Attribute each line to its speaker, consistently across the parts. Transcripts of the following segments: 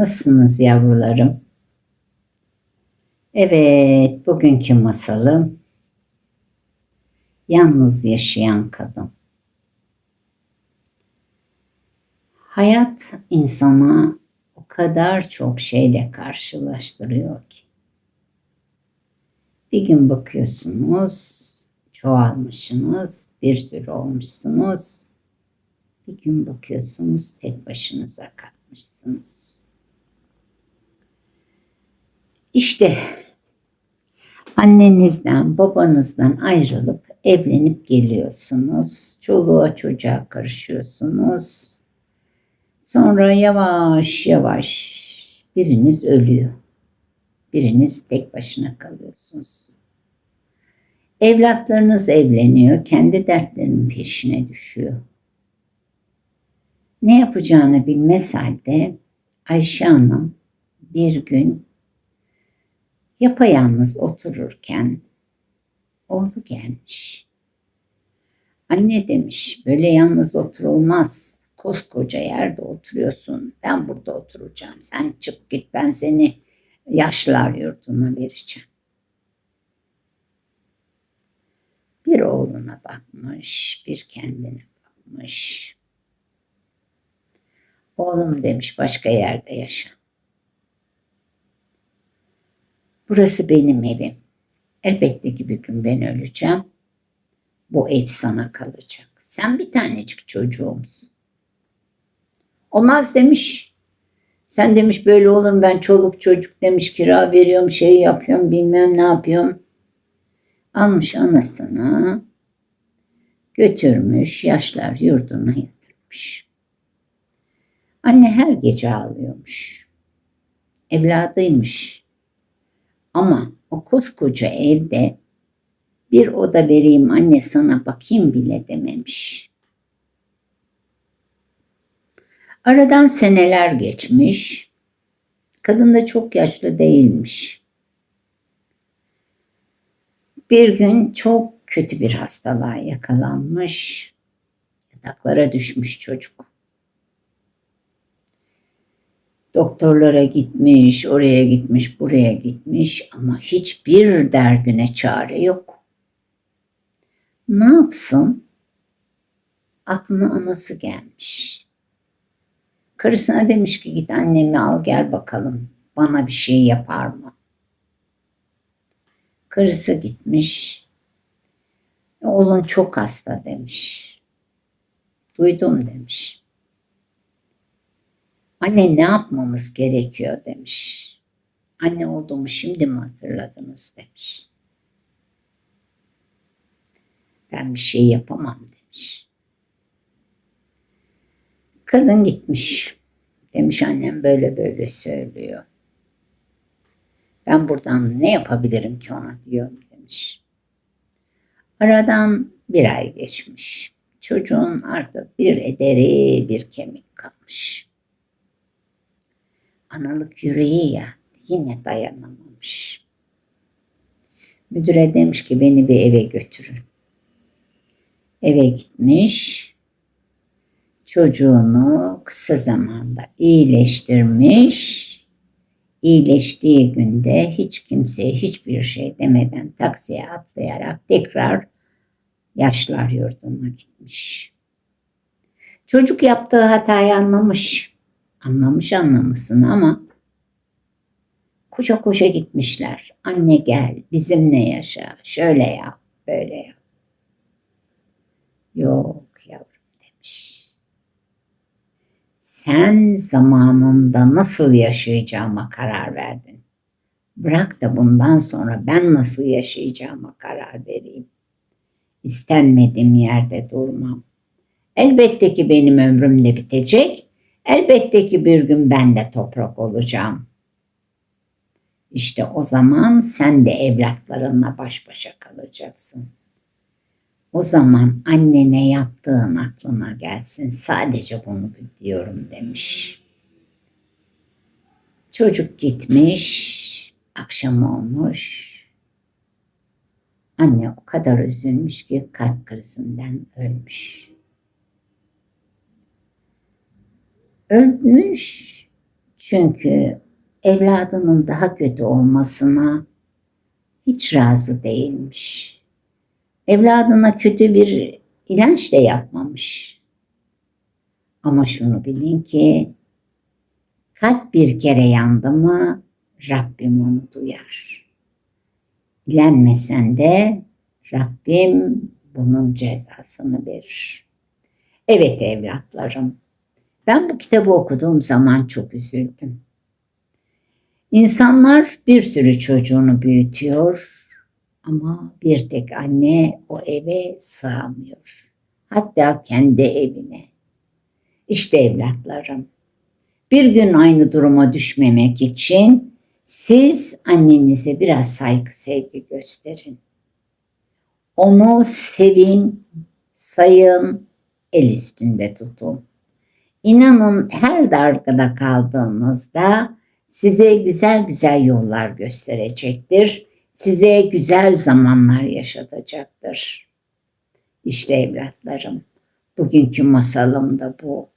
Speaker 1: Nasılsınız yavrularım? Evet, bugünkü masalım Yalnız Yaşayan Kadın. Hayat insana o kadar çok şeyle karşılaştırıyor ki. Bir gün bakıyorsunuz, çoğalmışsınız, bir sürü olmuşsunuz. Bir gün bakıyorsunuz, tek başınıza kalmışsınız. İşte annenizden, babanızdan ayrılıp evlenip geliyorsunuz. Çoluğa çocuğa karışıyorsunuz. Sonra yavaş yavaş biriniz ölüyor. Biriniz tek başına kalıyorsunuz. Evlatlarınız evleniyor, kendi dertlerinin peşine düşüyor. Ne yapacağını bilmez halde Ayşe Hanım bir gün yapayalnız otururken oğlu gelmiş. Anne demiş böyle yalnız oturulmaz. Koskoca yerde oturuyorsun. Ben burada oturacağım. Sen çık git ben seni yaşlılar yurduna vereceğim. Bir oğluna bakmış, bir kendine bakmış. Oğlum demiş başka yerde yaşa. Burası benim evim. Elbette ki bir gün ben öleceğim. Bu ev sana kalacak. Sen bir tanecik çocuğumsun. Olmaz demiş. Sen demiş böyle olur mu ben çoluk çocuk demiş kira veriyorum şey yapıyorum bilmem ne yapıyorum. Almış anasını götürmüş yaşlar yurduna yatırmış. Anne her gece ağlıyormuş. Evladıymış. Ama o koskoca evde bir oda vereyim anne sana bakayım bile dememiş. Aradan seneler geçmiş. Kadın da çok yaşlı değilmiş. Bir gün çok kötü bir hastalığa yakalanmış. Yataklara düşmüş çocuk. Doktorlara gitmiş, oraya gitmiş, buraya gitmiş ama hiçbir derdine çare yok. Ne yapsın? Aklına anası gelmiş. Karısına demiş ki git annemi al gel bakalım. Bana bir şey yapar mı? Karısı gitmiş. Oğlun çok hasta demiş. Duydum demiş. Anne ne yapmamız gerekiyor demiş. Anne olduğumu şimdi mi hatırladınız demiş. Ben bir şey yapamam demiş. Kadın gitmiş. Demiş annem böyle böyle söylüyor. Ben buradan ne yapabilirim ki ona diyor demiş. Aradan bir ay geçmiş. Çocuğun artık bir ederi bir kemik kalmış. Analık yüreği ya yine dayanamamış. Müdüre demiş ki beni bir eve götürün. Eve gitmiş. Çocuğunu kısa zamanda iyileştirmiş. İyileştiği günde hiç kimseye hiçbir şey demeden taksiye atlayarak tekrar yaşlar yurduna gitmiş. Çocuk yaptığı hatayı anlamış. Anlamış anlamasını ama koşa koşa gitmişler. Anne gel bizimle yaşa. Şöyle yap, böyle yap. Yok yavrum demiş. Sen zamanında nasıl yaşayacağıma karar verdin. Bırak da bundan sonra ben nasıl yaşayacağıma karar vereyim. İstenmediğim yerde durmam. Elbette ki benim ömrüm de bitecek. Elbette ki bir gün ben de toprak olacağım. İşte o zaman sen de evlatlarınla baş başa kalacaksın. O zaman annene yaptığın aklına gelsin. Sadece bunu diyorum demiş. Çocuk gitmiş, akşam olmuş. Anne o kadar üzülmüş ki kalp krizinden ölmüş. Ölmüş Çünkü evladının daha kötü olmasına hiç razı değilmiş. Evladına kötü bir ilaç da yapmamış. Ama şunu bilin ki kalp bir kere yandı mı Rabbim onu duyar. İlenmesen de Rabbim bunun cezasını verir. Evet evlatlarım, ben bu kitabı okuduğum zaman çok üzüldüm. İnsanlar bir sürü çocuğunu büyütüyor ama bir tek anne o eve sığamıyor. Hatta kendi evine. İşte evlatlarım, bir gün aynı duruma düşmemek için siz annenize biraz saygı sevgi gösterin. Onu sevin, sayın, el üstünde tutun. İnanın her dargada kaldığınızda size güzel güzel yollar gösterecektir. Size güzel zamanlar yaşatacaktır. İşte evlatlarım, bugünkü masalım da bu.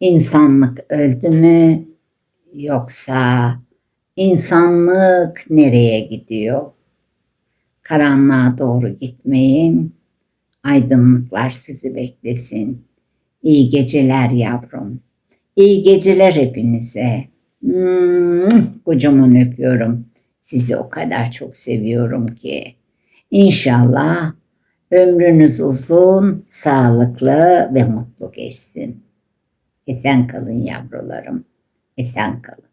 Speaker 1: İnsanlık öldü mü yoksa insanlık nereye gidiyor? Karanlığa doğru gitmeyin. Aydınlıklar sizi beklesin. İyi geceler yavrum. İyi geceler hepinize. Hmm, kocaman öpüyorum. Sizi o kadar çok seviyorum ki. İnşallah ömrünüz uzun, sağlıklı ve mutlu geçsin. Esen kalın yavrularım. Esen kalın.